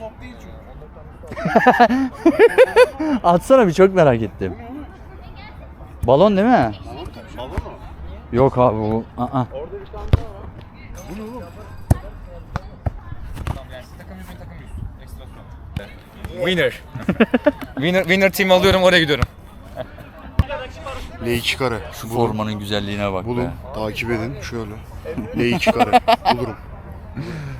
top değil çünkü. Atsana bir çok merak ettim. Balon değil mi? Balon mu? Yok abi bu. Aa. Orada bir tane daha var. Bu ne oğlum? Winner. winner. Winner team alıyorum oraya gidiyorum. L2 kare. Şu formanın güzelliğine bak Bulun. be. Takip edin. Şöyle. L2 kare. Bulurum.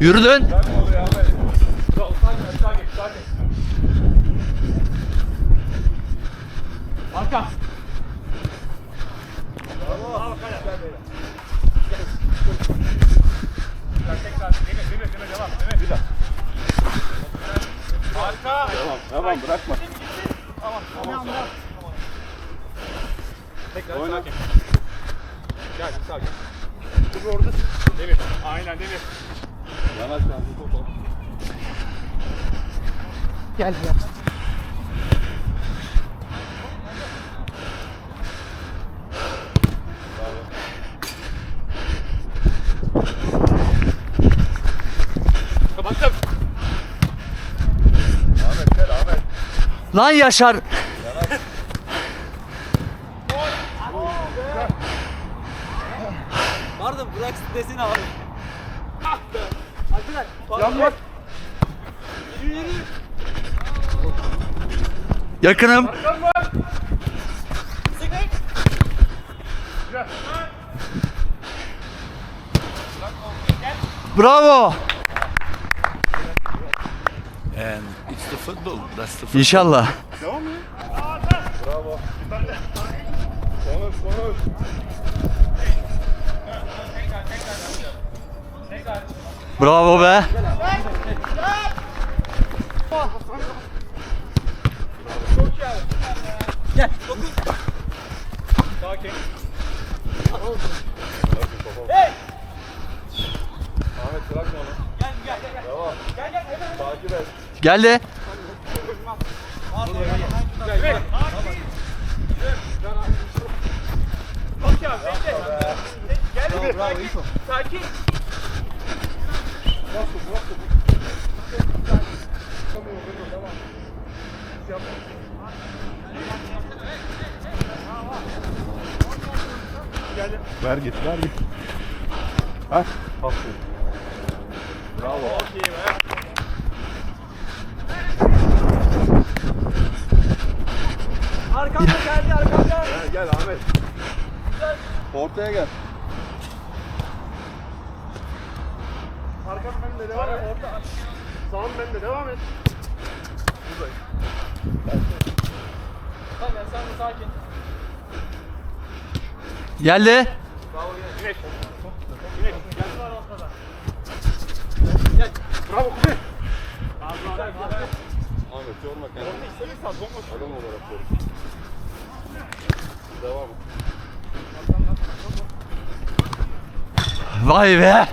Yürüdün. Devam. Bırakma. Oyna. Gel sakin. Dur orada. Demir. Aynen Demir. Yanaş kanka. Top al. Kapattım. Ahmet gel Ahmet. Lan Yaşar. Pardon bırak desene abi. Yanmak. Yakınım. Bravo. and it's the football. That's the football. İnşallah. Devam mı? Bravo. Konuş konuş. Bravo be. Sakin. Ahmet bırakma onu. Gel gel gel. Devam. Gel gel. Takip et. Geldi. Demir. Okey abi bekle. Gel. Sakin. Sakin. Ver git ver git. Hah. Pas. Bravo. Okey be. Arkamda geldi arkamda. Gel gel Ahmet. Ortaya gel. Arkam bende devam et. Orta. Sağım bende devam et. Buradayım. Tamam sen de sakin. Geldi. Güneş. Güneş. Gel var ortada. Bravo Kuzey. Ahmet. Yorma kendini. Adam olarak koru. Devam. Vay be.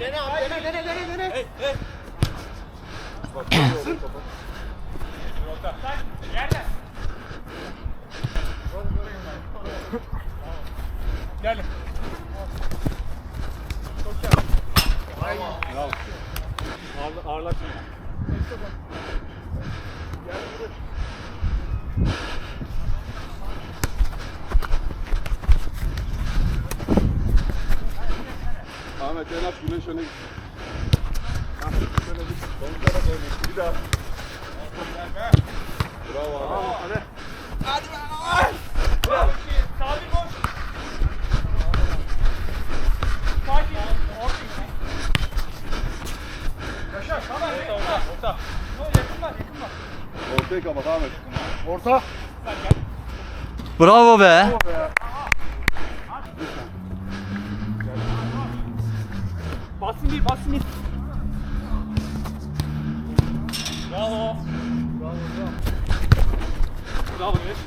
Dene abi dene dene dene dene. Hey hey. Bak şöyle oraya kapat. Orta. Sakin. Yerden. Gel. Çok iyi. Bravo. Ağırla, ağırlaşma. Evet en az güneş öne gitsin. Hah, şöyle bir. Omuzlara doğru. Bir daha. Bravo abi. Bravo, hadi. Ortaya kapat Ahmet. Orta. Bravo be. Basın bir basın bir. Bravo. Bravo Güneş.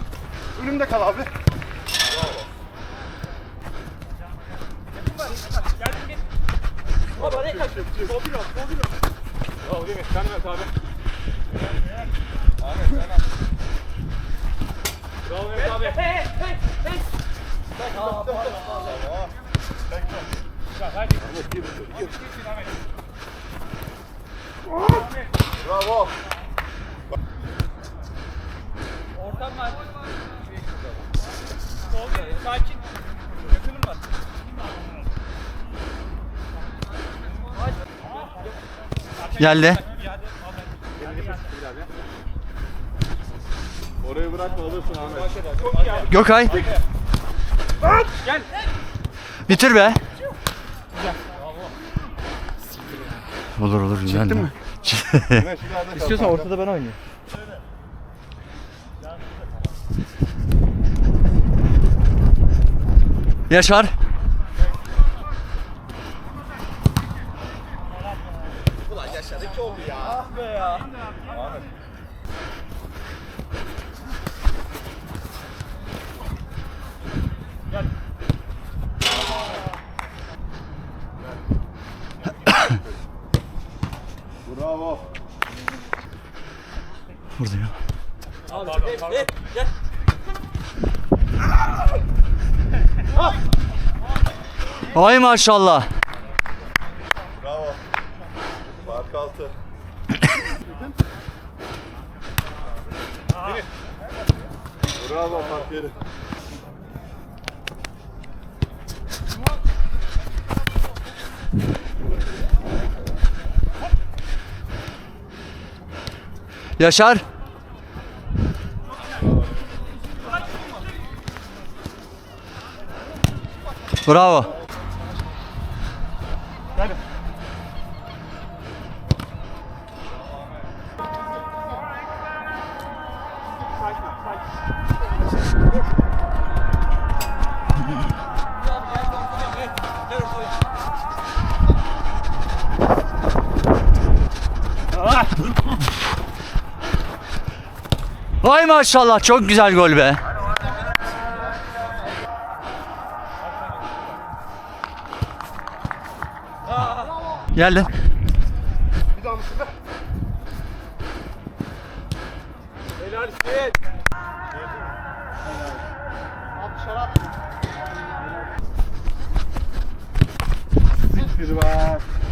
Önümde kal abi. Geldim git. Baba oraya kaç. Sol biraz, sol biraz. Bravo Güneş, sen ver abi. Bravo Mehmet abi. Hey, hey, hey, pardon. Güzel, hadi. Bravo. Ortam var. Sol sakin. Yakınım var. Geldi. Orayı bırakma alırsın Ahmet. Gökay. Gel. Bitir be. Olur olur güzel. mi? İleride kal. İstiyorsan ortada ben oynayayım. Yaşar. Buradayım. Abi, hey, hey, gel. Ay maşallah. Bravo. Fark altı. Bravo fark yeri. Yaşar. Bravo. Vay maşallah çok güzel gol be. Geldi. Bir daha mısın be? Helal et. Bir var. Güneş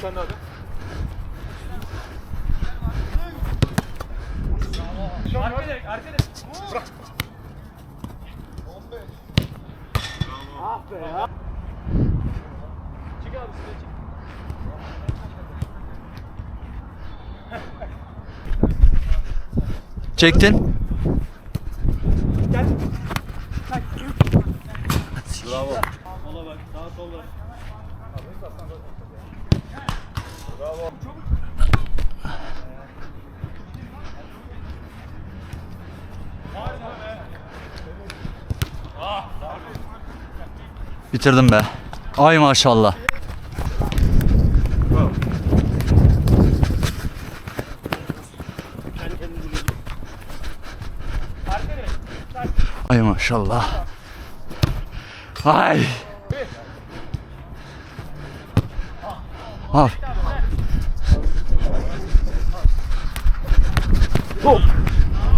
Sen de hadi. Arkada, arkada. Ah be ya. Çık abi üstüne çık. Çektin. Gel. Bravo. Sola bak, sağa sol bak. Bitirdim be. Ay maşallah. Ay maşallah. Ay. Al. Hop.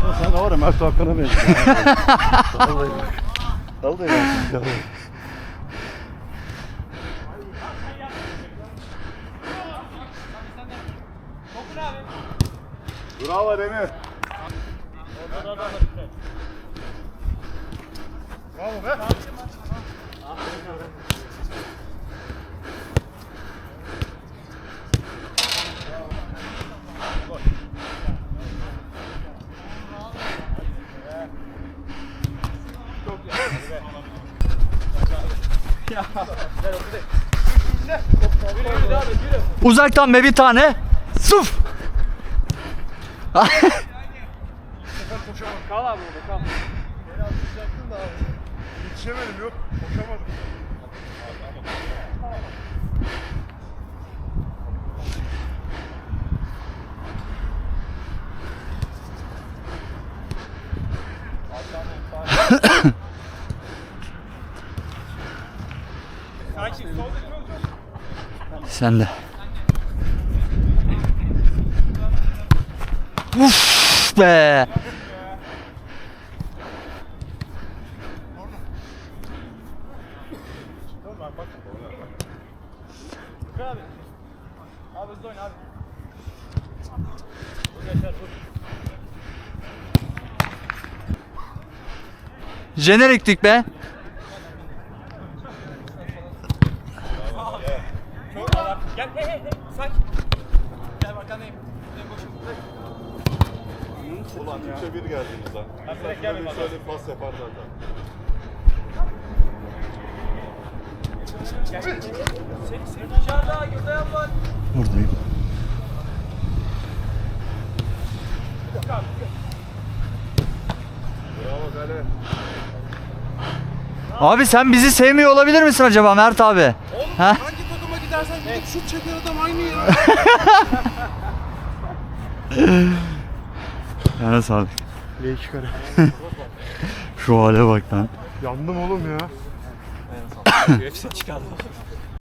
Ya sen var ya Mert Hakan'a benziyorsun. Vallahi bak. Vallahi bak. Bravo Demir. Bravo be. Uzaktan be bir tane. Suf. Kal abi orada kal. Yetişemedim yok. Koşamadım. Sakin. Solda çok Sen de. Uf be. Abi. Abi hızlı oyna abi. Vur Yaşar vur. Jeneriktik be. Çok ağır. Gel hey hey hey. Sakin. Gel arkandayım. Ben boşum. Ulan 3'e 1 geldiniz lan. Ben direkt gelmeyeyim abi. Şöyle pas yapar zaten. Seni seni dışarıda göze var. Buradayım. Bravo. Abi sen bizi sevmiyor olabilir misin acaba Mert abi? Ha? Gidersen gidip şut çeker adam aynı ya. Yana sağlık. L2 kare. Şu hale bak lan. Yandım oğlum ya. UFC çıkardı.